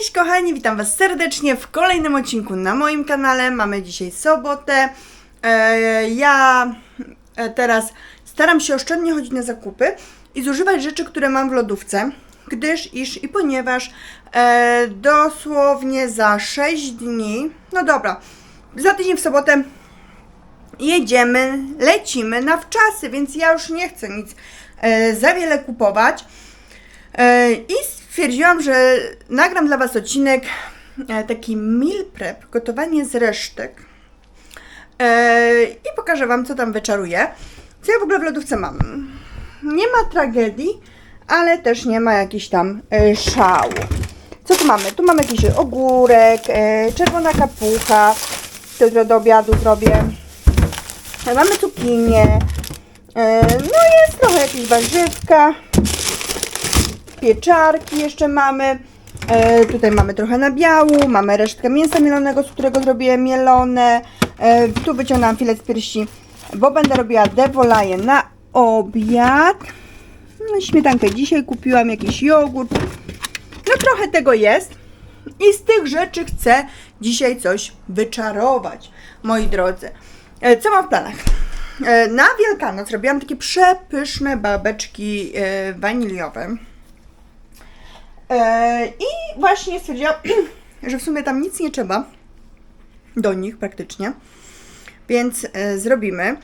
Cześć kochani, witam Was serdecznie w kolejnym odcinku na moim kanale. Mamy dzisiaj sobotę. E, ja e, teraz staram się oszczędnie chodzić na zakupy i zużywać rzeczy, które mam w lodówce, gdyż iż i ponieważ e, dosłownie za 6 dni, no dobra, za tydzień w sobotę jedziemy, lecimy na wczasy, więc ja już nie chcę nic za wiele kupować. I stwierdziłam, że nagram dla Was odcinek e, taki meal prep, gotowanie z resztek. E, I pokażę Wam, co tam wyczaruję. Co ja w ogóle w lodówce mam. Nie ma tragedii, ale też nie ma jakiś tam e, szału. Co tu mamy? Tu mamy jakiś ogórek, czerwona kapucha, to do obiadu zrobię. Mamy cukinię, no jest trochę jakieś warzywka, pieczarki jeszcze mamy. E, tutaj mamy trochę nabiału, mamy resztkę mięsa mielonego, z którego zrobiłem mielone. E, tu wyciągnęłam filet z piersi, bo będę robiła devolaje na obiad. No, śmietankę dzisiaj kupiłam, jakiś jogurt. No trochę tego jest. I z tych rzeczy chcę dzisiaj coś wyczarować, moi drodzy. E, Co mam w planach? E, Na Wielkanoc robiłam takie przepyszne babeczki e, waniliowe. E, I właśnie stwierdziłam, że w sumie tam nic nie trzeba do nich praktycznie. Więc e, zrobimy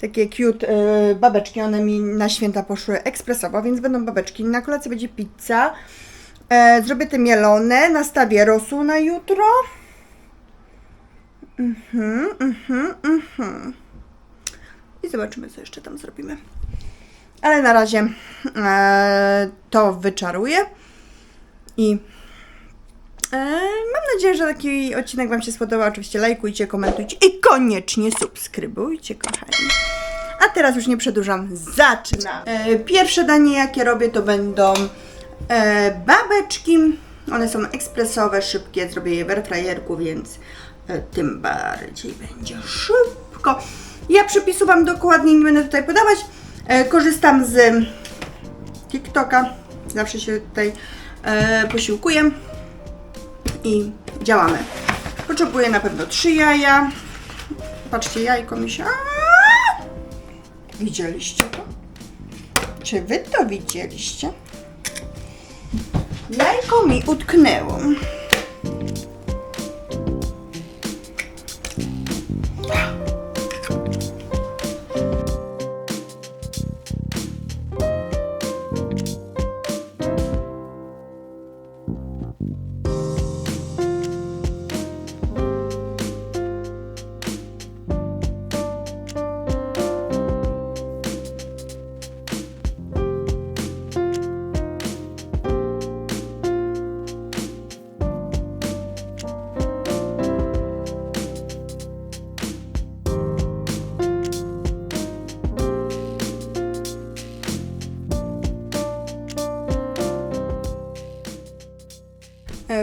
takie cute e, babeczki. One mi na święta poszły ekspresowo, więc będą babeczki. Na kolację będzie pizza. Zrobię te mielone, nastawię rosół na jutro. Mhm, mhm, mhm. I zobaczymy, co jeszcze tam zrobimy. Ale na razie to wyczaruję. I e, mam nadzieję, że taki odcinek Wam się spodobał. Oczywiście lajkujcie, komentujcie i koniecznie subskrybujcie, kochani. A teraz już nie przedłużam, zaczynam. E, pierwsze danie, jakie robię, to będą e, babeczki. One są ekspresowe, szybkie. Zrobię je w airfryerku, więc e, tym bardziej będzie szybko. Ja przepisu Wam dokładnie nie będę tutaj podawać. E, korzystam z TikToka. Zawsze się tutaj posiłkuję i działamy. Potrzebuję na pewno trzy jaja. Patrzcie, jajko mi się. Widzieliście to? Czy wy to widzieliście? Jajko mi utknęło.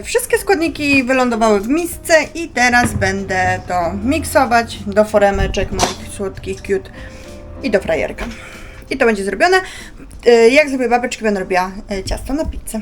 Wszystkie składniki wylądowały w misce i teraz będę to miksować do foremeczek moich słodkich cute i do frajerka. I to będzie zrobione. E, Jak zrobię babeczki, będę robiła e, ciasto na pizzę.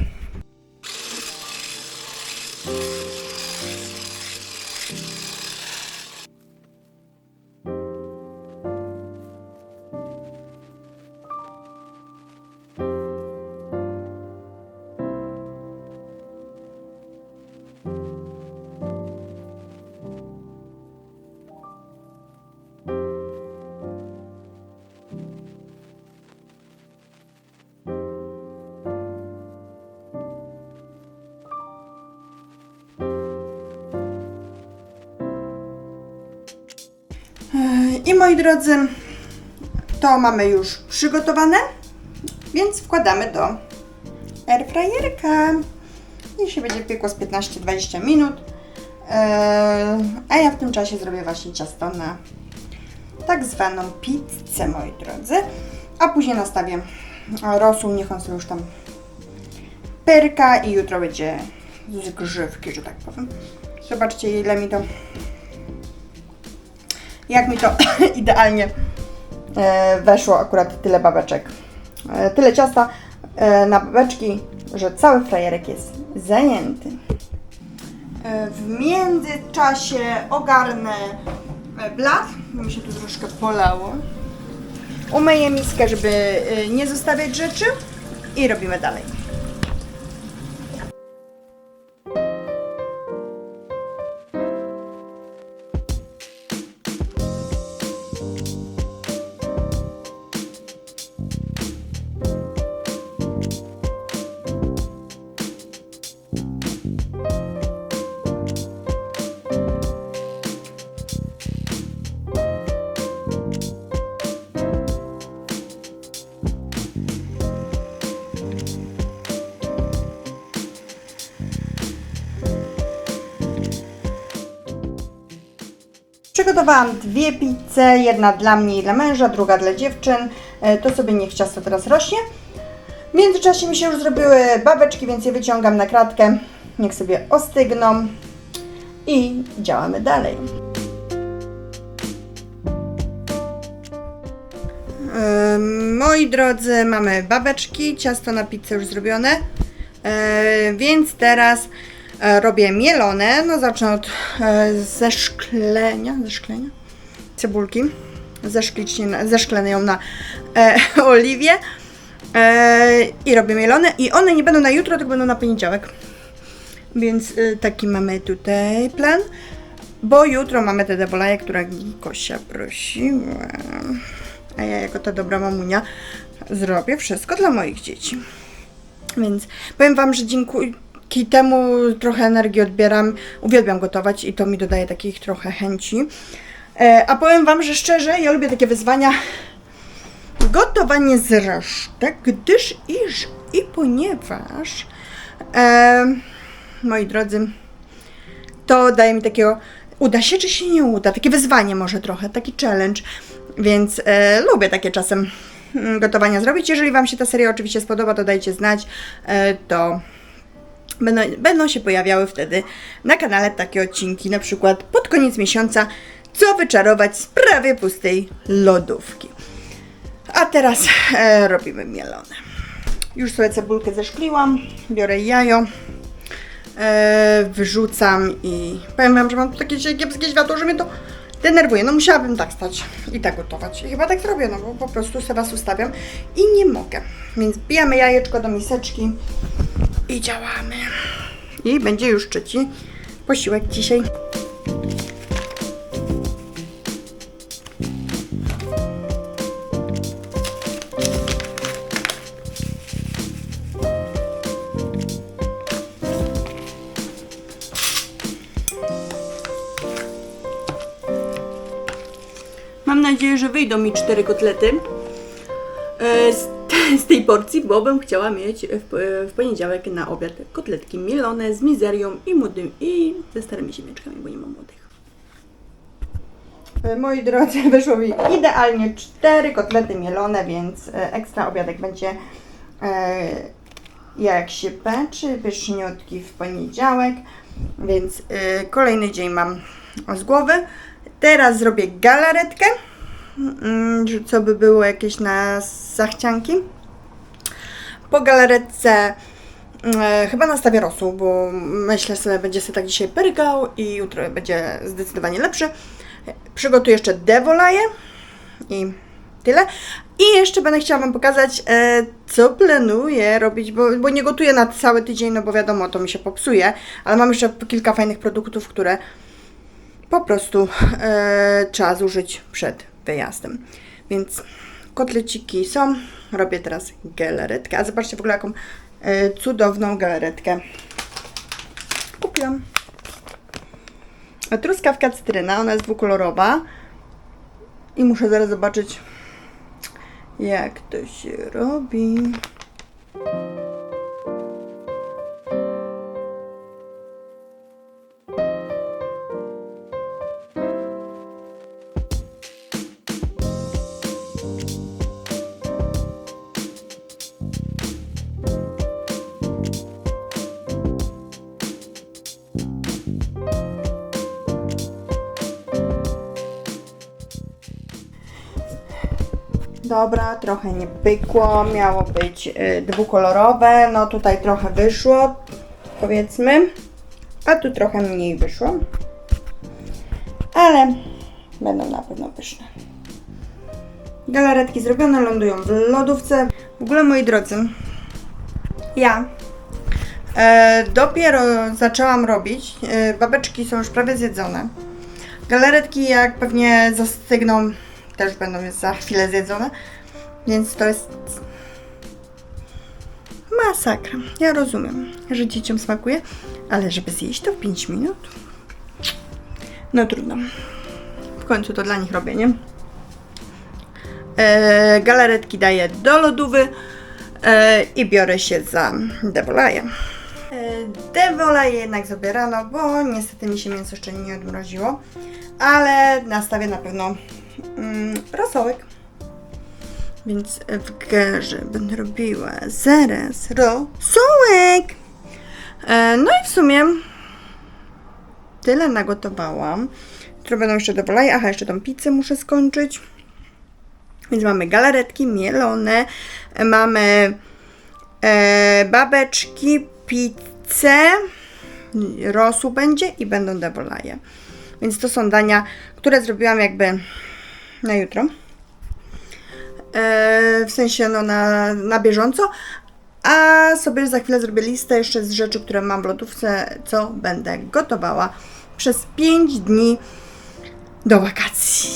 I moi drodzy, to mamy już przygotowane, więc wkładamy do airfryerka. I się będzie piekło z 15-20 minut. Eee, A ja w tym czasie zrobię właśnie ciasto na tak zwaną pizzę, moi drodzy. A później nastawię rosół, niech on sobie już tam perka i jutro będzie z grzywki, że tak powiem. Zobaczcie, ile mi to jak mi to idealnie e, weszło akurat tyle babeczek. E, tyle ciasta e, na babeczki że cały frajerek jest zajęty. W międzyczasie ogarnę blat, bo mi się tu troszkę polało. Umyję miskę, żeby nie zostawiać rzeczy i robimy dalej. Przygotowałam dwie pizze, jedna dla mnie i dla męża, druga dla dziewczyn. E, To sobie niech ciasto teraz rośnie. W międzyczasie mi się już zrobiły babeczki, więc je wyciągam na kratkę. Niech sobie ostygną i działamy dalej. E, Moi drodzy, mamy babeczki, ciasto na pizzę już zrobione, E, więc teraz robię mielone. No zacznę od e, zeszklenia, zeszklenia cebulki. Zeszklić, zeszklenę ją na e, oliwie e, i robię mielone. I one nie będą na jutro, tylko będą na poniedziałek. Więc e, taki mamy tutaj plan. Bo jutro mamy te dewolaje, które Kosia prosiła. A ja jako ta dobra mamunia zrobię wszystko dla moich dzieci. Więc powiem Wam, że dzięki temu trochę energii odbieram. Uwielbiam gotować i to mi dodaje takich trochę chęci. E, a powiem Wam, że szczerze, ja lubię takie wyzwania. Gotowanie z resztek, gdyż iż i ponieważ, e, moi drodzy, to daje mi takiego, uda się czy się nie uda, takie wyzwanie może trochę, taki challenge, więc e, lubię takie czasem mm, gotowania zrobić. Jeżeli Wam się ta seria oczywiście spodoba, to dajcie znać, e, to będą, będą się pojawiały wtedy na kanale takie odcinki, na przykład pod koniec miesiąca, co wyczarować z prawie pustej lodówki. A teraz e, robimy mielone. Już sobie cebulkę zeszkliłam, biorę jajo, e, wyrzucam i powiem Wam, że mam takie kiepskie światło, że mnie to denerwuje. No musiałabym tak stać i tak gotować. I chyba tak zrobię, no bo po prostu sobie Was ustawiam i nie mogę. Więc bijamy jajeczko do miseczki i działamy. I będzie już trzeci posiłek dzisiaj. Nadzieję, że wyjdą mi cztery kotlety e, z, z tej porcji, bo bym chciała mieć w, w poniedziałek na obiad kotletki mielone z mizerią i młodym i ze starymi ziemniaczkami, bo nie mam młodych. E, Moi drodzy, wyszło mi idealnie cztery kotlety mielone, więc e, ekstra obiadek będzie e, jak się patrzy, pyszniutki w poniedziałek, więc e, kolejny dzień mam z głowy. Teraz zrobię galaretkę, co by było jakieś na zachcianki. Po galaretce e, chyba nastawię rosół, bo myślę sobie, będzie sobie tak dzisiaj pyrgał i jutro będzie zdecydowanie lepszy. Przygotuję jeszcze devolaje i tyle. I jeszcze będę chciała Wam pokazać, e, co planuję robić, bo, bo nie gotuję na cały tydzień, no bo wiadomo, to mi się popsuje, ale mam jeszcze kilka fajnych produktów, które po prostu e, trzeba zużyć przed wyjazdem. Więc kotleciki są. Robię teraz galaretkę. A zobaczcie w ogóle jaką e, cudowną galaretkę kupiłam. Truskawka cytryna, ona jest dwukolorowa. I muszę zaraz zobaczyć jak to się robi. Dobra, trochę nie pykło, miało być y, dwukolorowe, no tutaj trochę wyszło, powiedzmy, a tu trochę mniej wyszło, ale będą na pewno pyszne. Galaretki zrobione, lądują w lodówce. W ogóle, moi drodzy, ja e, dopiero zaczęłam robić, e, babeczki są już prawie zjedzone. Galaretki, jak pewnie zastygną, też będą już za chwilę zjedzone. Więc to jest masakra. Ja rozumiem, że dzieciom smakuje, ale żeby zjeść to w 5 minut? No trudno. W końcu to dla nich robię, nie? E, galaretki daję do lodówy e, i biorę się za devolaje. E, Devolaje jednak zrobię rano, bo niestety mi się mięso jeszcze nie odmroziło, ale nastawię na pewno rosołek. Więc w garze będę robiła zaraz rosołek. E, no i w sumie tyle nagotowałam. Które będą jeszcze devolaje. Aha, jeszcze tą pizzę muszę skończyć. Więc mamy galaretki mielone, e, mamy e, babeczki, pizzę, rosół będzie i będą devolaje. Więc to są dania, które zrobiłam jakby na jutro. E, w sensie no na, na bieżąco. A sobie za chwilę zrobię listę jeszcze z rzeczy, które mam w lodówce, co będę gotowała przez 5 dni do wakacji.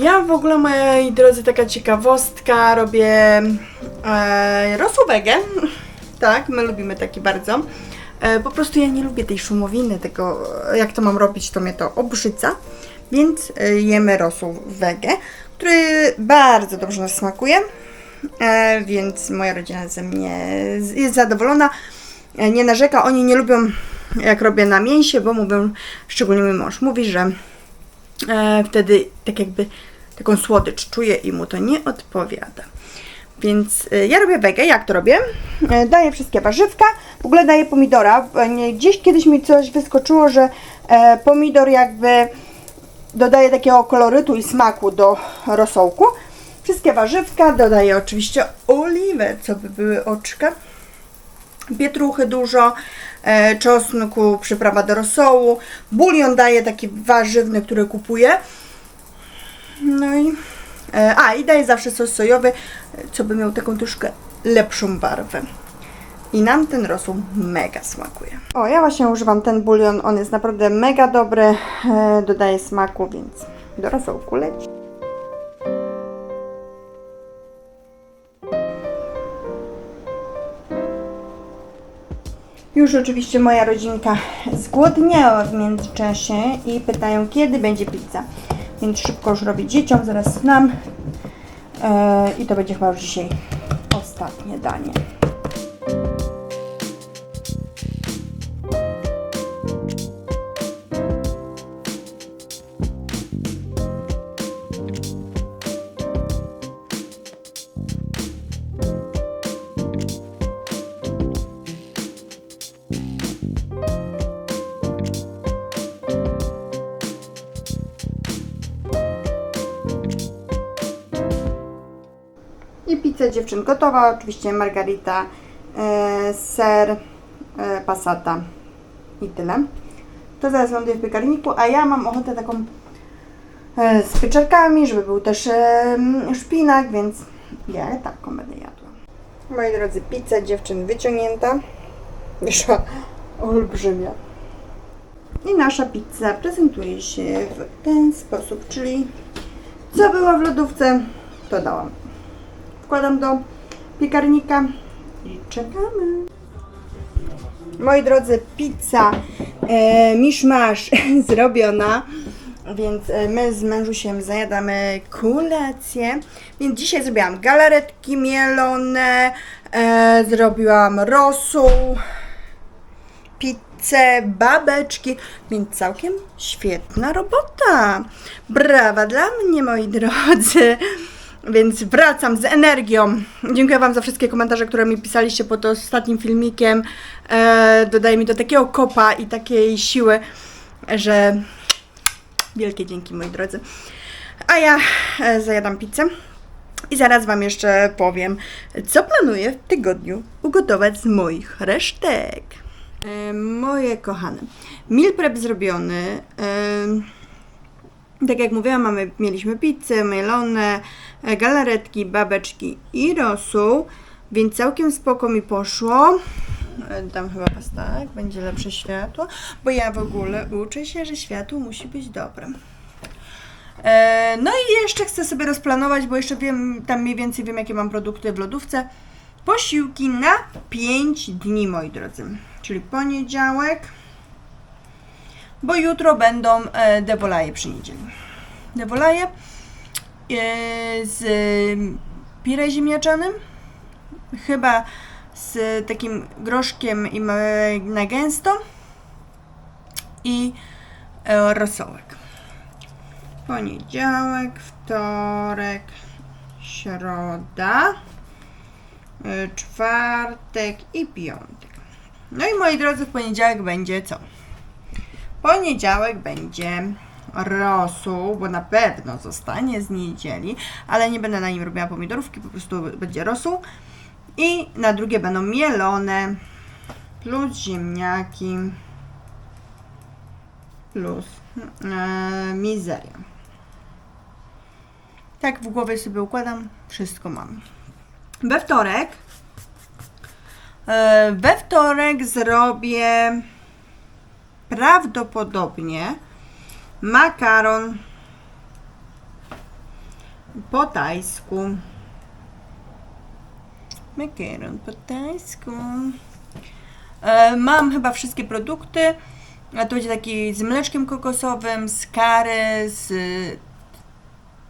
Ja w ogóle, moi drodzy, taka ciekawostka, robię e, rosół wege. Tak, my lubimy taki bardzo. E, po prostu ja nie lubię tej szumowiny, tego, jak to mam robić, to mnie to obrzydza. Więc e, jemy rosół wege, który bardzo dobrze nas smakuje. E, więc moja rodzina ze mnie jest zadowolona. E, nie narzeka, oni nie lubią jak robię na mięsie, bo mówią, szczególnie mój mąż mówi, że e, wtedy tak jakby taką słodycz czuje i mu to nie odpowiada. Więc e, ja robię wege, jak to robię? E, daję wszystkie warzywka, w ogóle daję pomidora. E, Gdzieś kiedyś mi coś wyskoczyło, że e, pomidor jakby dodaje takiego kolorytu i smaku do rosołku. Wszystkie warzywka, dodaję oczywiście oliwę, co by były oczka pietruchy dużo, czosnku, przyprawa do rosołu, bulion daję taki warzywny, który kupuję. No i e, a i daję zawsze sos sojowy, e, co by miał taką troszkę lepszą barwę. I nam ten rosół mega smakuje. O, ja właśnie używam ten bulion, on jest naprawdę mega dobry, e, dodaje smaku, więc do rosołku leci. Już oczywiście moja rodzinka zgłodniała w międzyczasie i pytają, kiedy będzie pizza. Więc szybko już robię dzieciom, zaraz nam. E, I to będzie chyba już dzisiaj ostatnie danie. Dziewczyn gotowa, oczywiście margarita, e, ser, e, passata i tyle. To zaraz ląduje w piekarniku, a ja mam ochotę taką e, z pieczarkami, żeby był też szpinak, więc ja taką będę jadła. Moi drodzy, pizza dziewczyn wyciągnięta. Wyszła olbrzymia. I nasza pizza prezentuje się w ten sposób, czyli co było w lodówce, to dałam wkładam do piekarnika i czekamy. Moi drodzy, pizza e, miszmasz zrobiona. Więc e, my z mężusiem zajadamy kolację. Więc dzisiaj zrobiłam galaretki mielone, e, zrobiłam rosół, pizzę, babeczki, więc całkiem świetna robota. Brawa dla mnie, moi drodzy. Więc wracam z energią. Dziękuję Wam za wszystkie komentarze, które mi pisaliście pod ostatnim filmikiem. E, dodaje mi to takiego kopa i takiej siły, że wielkie dzięki, moi drodzy. A ja e, zajadam pizzę. I zaraz Wam jeszcze powiem, co planuję w tygodniu ugotować z moich resztek. E, moje kochane, meal prep zrobiony. E, tak jak mówiłam, mamy, mieliśmy pizzę, mielone, e, galaretki, babeczki i rosół, więc całkiem spoko mi poszło. E, Dam chyba was tak, będzie lepsze światło, bo ja w ogóle uczę się, że światło musi być dobre. E, No i jeszcze chcę sobie rozplanować, bo jeszcze wiem, tam mniej więcej wiem, jakie mam produkty w lodówce. Posiłki na 5 dni, moi drodzy. Czyli poniedziałek, bo jutro będą e, dewolaje przy niedzieli. Dewolaje e, z pire ziemniaczanym, chyba z takim groszkiem i na gęsto i e, rosołek. Poniedziałek, wtorek, środa, czwartek i piątek. No i moi drodzy, w poniedziałek będzie co? Poniedziałek będzie rosół, bo na pewno zostanie z niedzieli, ale nie będę na nim robiła pomidorówki, po prostu będzie rosół. I na drugie będą mielone, plus ziemniaki, plus e, mizeria. Tak w głowie sobie układam, wszystko mam. We wtorek, e, we wtorek zrobię prawdopodobnie makaron po tajsku. Makaron po tajsku. E, mam chyba wszystkie produkty. To będzie taki z mleczkiem kokosowym, z kary, z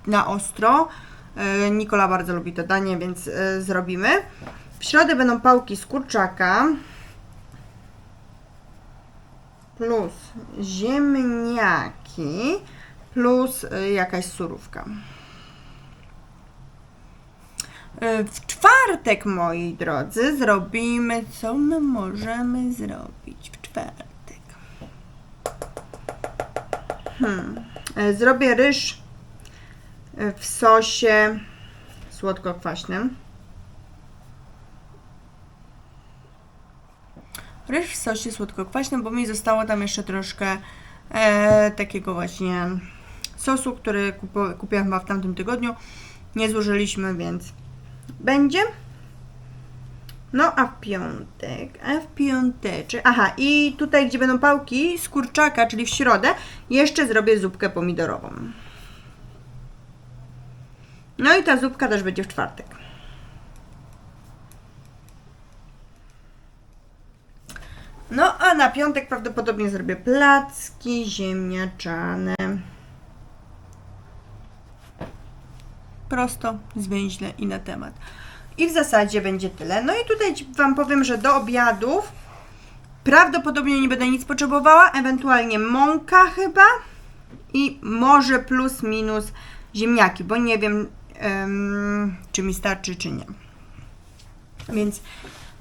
na ostro. E, Nikola bardzo lubi to danie, więc e, zrobimy. W środę będą pałki z kurczaka. Plus ziemniaki. Plus e, jakaś surówka. E, W czwartek, moi drodzy, zrobimy, co my możemy zrobić w czwartek. Hmm. E, Zrobię ryż w sosie słodko-kwaśnym. Ryż w sosie słodko-kwaśnym, bo mi zostało tam jeszcze troszkę e, takiego właśnie sosu, który kupo, kupiłam chyba w tamtym tygodniu. Nie złożyliśmy, więc będzie. No a w piątek, a w piąteczek, aha i tutaj gdzie będą pałki z kurczaka, czyli w środę, jeszcze zrobię zupkę pomidorową. No i ta zupka też będzie w czwartek. No a na piątek prawdopodobnie zrobię placki ziemniaczane. Prosto, zwięźle i na temat. I w zasadzie będzie tyle. No i tutaj Wam powiem, że do obiadów prawdopodobnie nie będę nic potrzebowała, ewentualnie mąka chyba i może plus minus ziemniaki, bo nie wiem em, czy mi starczy czy nie. Więc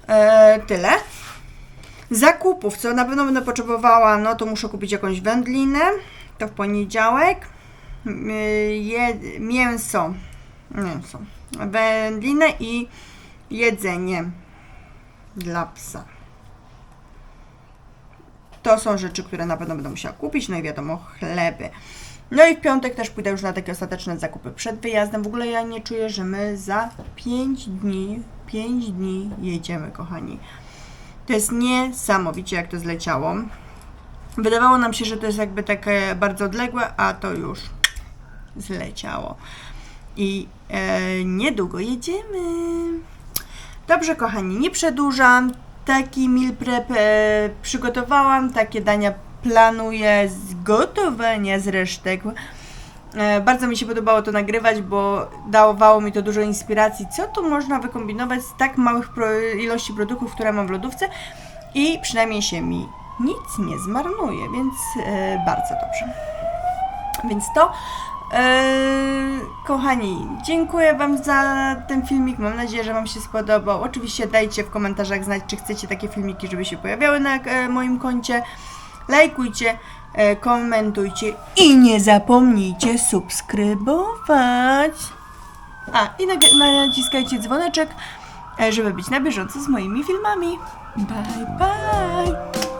e, tyle. Zakupów, co na pewno będę potrzebowała, no to muszę kupić jakąś wędlinę, to w poniedziałek. Y, Je, mięso, mięso, wędlinę i jedzenie dla psa. To są rzeczy, które na pewno będę musiała kupić, no i wiadomo, chleby. No i w piątek też pójdę już na takie ostateczne zakupy przed wyjazdem. W ogóle ja nie czuję, że my za 5 dni, 5 dni jedziemy, kochani. To jest niesamowicie, jak to zleciało. Wydawało nam się, że to jest jakby takie bardzo odległe, a to już zleciało. I e, niedługo jedziemy. Dobrze, kochani, nie przedłużam. Taki meal prep e, przygotowałam, takie dania planuję zgotowania z resztek. E, Bardzo mi się podobało to nagrywać, bo dawało mi to dużo inspiracji, co tu można wykombinować z tak małych ilości produktów, które mam w lodówce i przynajmniej się mi nic nie zmarnuje, więc e, bardzo dobrze. Więc to, e, kochani, dziękuję Wam za ten filmik. Mam nadzieję, że Wam się spodobał. Oczywiście dajcie w komentarzach znać, czy chcecie takie filmiki, żeby się pojawiały na moim koncie. Lajkujcie, e, komentujcie i nie zapomnijcie subskrybować. A, i naciskajcie dzwoneczek, e, żeby być na bieżąco z moimi filmami. Bye, bye!